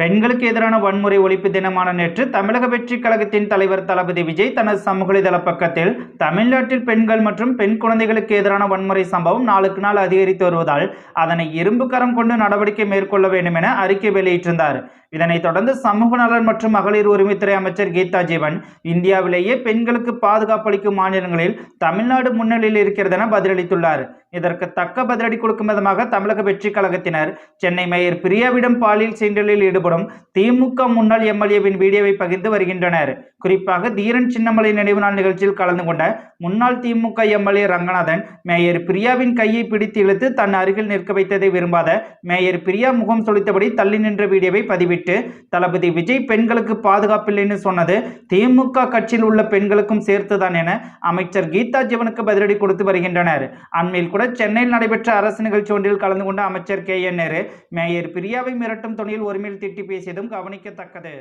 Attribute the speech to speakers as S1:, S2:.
S1: பெண்களுக்கு எதிரான வன்முறை ஒழிப்பு தினமான நேற்று தமிழக வெற்றிக் கழகத்தின் தலைவர் தளபதி விஜய் தனது சமூக இதழ பக்கத்தில் தமிழ்நாட்டில் பெண்கள் மற்றும் பெண் குழந்தைகளுக்கு எதிரான வன்முறை சம்பவம் நாளுக்கு நாள் அதிகரித்து வருவதால் அதனை இரும்பு கரம் கொண்டு நடவடிக்கை மேற்கொள்ள வேண்டும் என அறிக்கை வெளியிட்டிருந்தார். இதனைத் தொடர்ந்து சமூக நலன் மற்றும் மகளிர் உரிமைத்துறை அமைச்சர் கீதா ஜீவன் இந்தியாவிலேயே பெண்களுக்கு பாதுகாப்பு அளிக்கும் மாநிலங்களில் தமிழ்நாடு முன்னிலையில் இருக்கிறது என பதிலளித்துள்ளார். இதற்கு தக்க பதிலடி கொடுக்கும் விதமாக தமிழக வெற்றிக் கழகத்தினர் சென்னை மேயர் பிரியாவிடம் பாலியல் சீண்டலில் ஈடுபடும் திமுக முன்னாள் எம்எல்ஏவின் வீடியோவை பகிர்ந்து வருகின்றனர். குறிப்பாக தீரன் சின்னமலை நினைவு நாள் நிகழ்ச்சியில் கலந்து கொண்ட முன்னாள் திமுக எம்எல்ஏ ரங்கநாதன் மேயர் பிரியாவின் கையை பிடித்து இழுத்து தன் அருகில் நிற்க வைத்ததை விரும்பாத மேயர் பிரியா முகம் சொலித்தபடி தள்ளி நின்ற வீடியோவை குறிப்பிட்டு தளபதி விஜய் பெண்களுக்கு பாதுகாப்பில்லைன்னு சொன்னது திமுக கட்சியில் உள்ள பெண்களுக்கும் சேர்த்துதான் என அமைச்சர் கீதா ஜீவனுக்கு பதிலடி கொடுத்து வருகின்றனர். அண்மையில் கூட சென்னையில் நடைபெற்ற அரசு நிகழ்ச்சி ஒன்றில் கலந்து கொண்ட அமைச்சர் கே என் நேரு மேயர் பிரியாவை மிரட்டும் துணியில் ஒருமையில் திட்டி பேசியதும் கவனிக்கத்தக்கது.